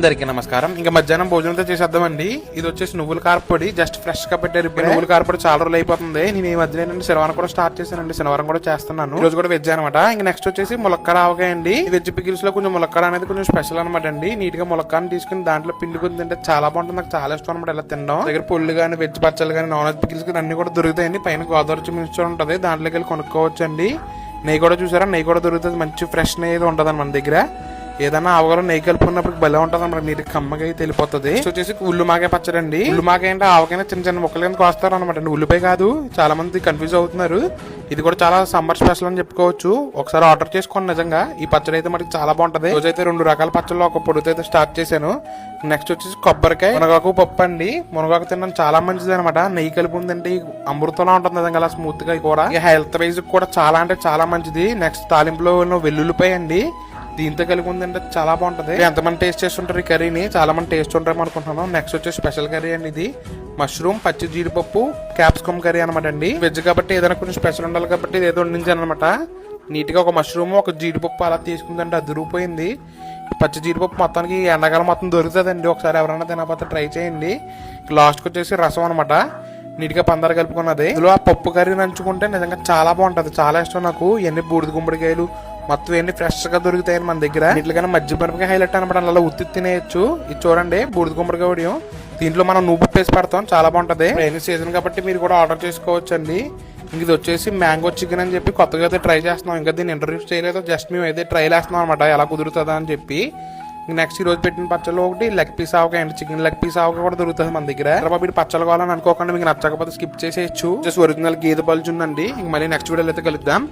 అందరికీ నమస్కారం. ఇంకా మధ్యాహ్నం భోజనంతో చేసేద్దామండి. ఇది వచ్చేసి నువ్వుల కారపొడి జస్ట్ ఫ్రెష్గా పెట్టారు ఇప్పుడు నువ్వుల కారపొడి చాలా రోజులు అయిపోతుంది. నేను ఈ మధ్య ఏంటంటే శనివారం కూడా స్టార్ట్ చేశానండి. శనివారం కూడా చేస్తున్నాను. రోజు కూడా వెజ్ అనమాట ఇంకా నెక్స్ట్ వచ్చేసి ములక్కడ ఆవకాయ అండి. వెజ్ పికిల్స్లో కొంచెం ములక్కడ అనేది కొంచెం స్పెషల్ అనమాట అండి. నీట్గా ములక్కని తీసుకుని దాంట్లో పిండుకుని తింటే చాలా బాగుంటుంది. నాకు చాలా ఇష్టం అనమాట ఇలా తినడం. దగ్గర పొల్లు కానీ వెజ్ పచ్చళ్ళు కానీ నాన్ వెజ్ పికిల్స్ కానీ అన్ని కూడా దొరుకుతాయండి. పైన గోదావరి మిక్చర్ ఉంటుంది. దాంట్లోకి వెళ్ళి కొనుక్కోవచ్చు అండి నెయ్యి కూడా చూసారా? నెయ్యి కూడా దొరుకుతుంది. మంచి ఫ్రెష్ నెయ్యి ఉంటుంది మన దగ్గర. ఏదైనా ఆవకాయలో నెయ్యి కలుపుకున్నప్పుడు భలే ఉంటుంది అన్నమాట నీరు కమ్మగా సో వచ్చేసి ఉల్లు మాకాయ పచ్చడి అండి ఉల్లు మాకాయ అంటే ఆవకాయ చిన్న చిన్న ముక్కలు కింద కోస్తారు అనమాట అండి ఉల్లిపాయ కాదు చాలా మంది కన్ఫ్యూజ్ అవుతున్నారు. ఇది కూడా చాలా సమ్మర్ స్పెషల్ అని చెప్పుకోవచ్చు. ఒకసారి ఆర్డర్ చేసుకోండి నిజంగా. ఈ పచ్చడి అయితే మనకి చాలా బాగుంటది. రోజు అయితే రెండు రకాల పచ్చళ్ళు ఒక పొడితో అయితే స్టార్ట్ చేశాను. నెక్స్ట్ వచ్చేసి కొబ్బరికాయ మునగాకు పప్పు అండి. మునగాకు తినడం చాలా మంచిది అనమాట నెయ్యి కలుపుకుంది అంటే అమృతంలా ఉంటుంది నిజంగా అలా స్మూత్గా కూడా. హెల్త్ వైజ్ కూడా చాలా అంటే చాలా మంచిది. నెక్స్ట్ తాలింపులో వెల్లుల్లిపాయ అండి. దీంతో కలిపి ఉందంటే చాలా బాగుంటుంది. ఎంతమంది టేస్ట్ చేస్తుంటారు ఈ కర్రీని? చాలా మంది టేస్ట్ ఉంటారు అనుకుంటున్నాను. నెక్స్ట్ వచ్చే స్పెషల్ కర్రీ అండి ఇది. మష్రూమ్ పచ్చి జీడిపప్పు క్యాప్సికమ్ కర్రీ అనమాట అండి. వెజ్ కాబట్టి ఏదైనా కొంచెం స్పెషల్ ఉండాలి కాబట్టి ఏదో వండించాను అనమాట నీట్గా ఒక మష్రూమ్ ఒక జీడిపప్పు అలా తీసుకుందంటే అదిరిపోయింది. పచ్చి జీడిపప్పు మొత్తానికి ఎండాకాలం మొత్తం దొరుకుతుందండి. ఒకసారి ఎవరైనా తినకపోతే ట్రై చేయండి. లాస్ట్కి వచ్చేసి రసం అనమాట నీట్గా పందారు కలుపుకున్నది. ఇందులో ఆ పప్పు కర్రీ నంచుకుంటే నిజంగా చాలా బాగుంటుంది. చాలా ఇష్టం నాకు. ఎన్ని బూడిద గుమ్మడికాయలు మొత్తం ఎన్ని ఫ్రెష్గా దొరుకుతాయి మన దగ్గర. ఇట్లకైనా మధ్య మిరపకాయ హైలైట్ అనమాట. అలా ఉత్తి తినేయచ్చు. ఇది చూడండి బూడిద గుమ్మడికాయ ఉడియం దీంట్లో మనం నువ్వు పేసి పెడతాం చాలా బాగుంటది. రైనీ సీజన్ కాబట్టి మీరు కూడా ఆర్డర్ చేసుకోవచ్చు అండి ఇది వచ్చేసి మ్యాంగో చికెన్ అని చెప్పి కొత్తగా అయితే ట్రై చేస్తున్నాం. ఇంకా దీన్ని ఇంట్రడ్యూస్ చేయలేదు. జస్ట్ మేము అయితే ట్రై చేస్తున్నాం అనమాట. ఎలా కుదురుతుందా అని చెప్పి. నెక్స్ట్ ఈ రోజు పెట్టిన పచ్చళ్ళు ఒకటి లెగ్ పీస్ ఆవకాయ అండి. చికెన్ లెగ్ పీస్ ఆవకాయ కూడా దొరుకుతుంది మన దగ్గర. బాబు ఇటు పచ్చళ్ళు కావాలని అనుకోకుండా. మీకు నచ్చకపోతే స్కిప్ చేసేయచ్చు. జస్ట్ ఒరిజినల్ గేదె పలుచుందండి ఇంక మళ్ళీ నెక్స్ట్ వీడియోలో అయితే కలుద్దాం.